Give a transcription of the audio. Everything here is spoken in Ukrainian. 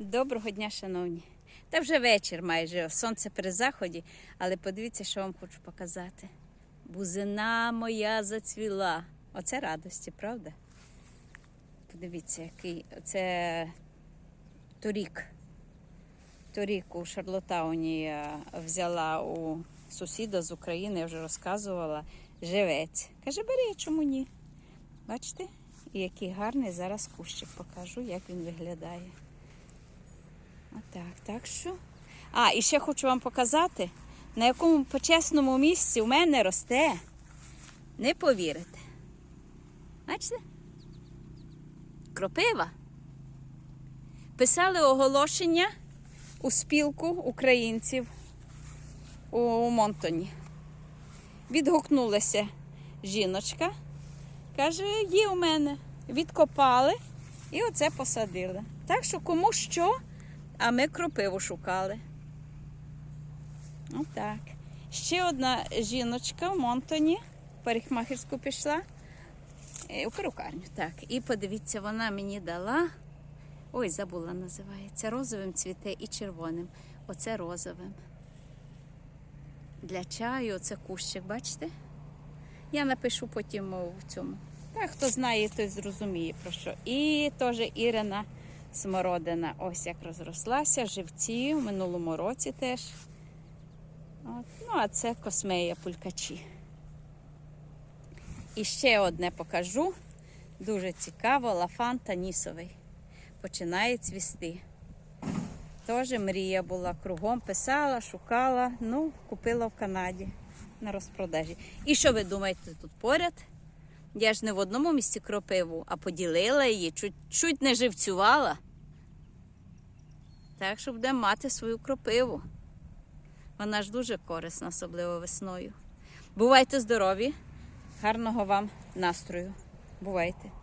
Доброго дня, шановні. Та вже вечір майже, сонце при заході, але подивіться, що вам хочу показати. Бузина моя зацвіла. Оце радості, правда? Подивіться, який це торік. Торік у Шарлотауні я взяла у сусіда з України, я вже розказувала, живець. Каже, бери, чому ні? Бачите? І який гарний зараз кущик покажу, як він виглядає. Отак, так що. А, і ще хочу вам показати, на якому почесному місці у мене росте. Не повірите. Бачите? Кропива. Писали оголошення у спілку українців у Монтоні. Відгукнулася жіночка. Каже, є у мене. Відкопали і оце посадили. Так що кому що, а ми кропиву шукали. Отак. Ще одна жіночка в Монтоні, в парикмахерську пішла. е, У перукарню, так. І подивіться, вона мені дала. Ой, забула, називається. Розовим цвіте і червоним. Оце розовим. Для чаю, оце кущик, бачите? Я напишу потім в цьому. Так, хто знає, той зрозуміє про що. І теж Ірина смородина. Ось як розрослася, живці в минулому році теж. От. Ну, а це космея пулькачі. І ще одне покажу. Дуже цікаво, лафан танісовий. Починає цвісти. Теж мрія була кругом, писала, шукала, ну, купила в Канаді на розпродажі. І що ви думаєте тут поряд? Я ж не в одному місці кропиву, а поділила її, чуть, чуть не живцювала. Так що будемо мати свою кропиву. Вона ж дуже корисна, особливо весною. Бувайте здорові, гарного вам настрою. Бувайте!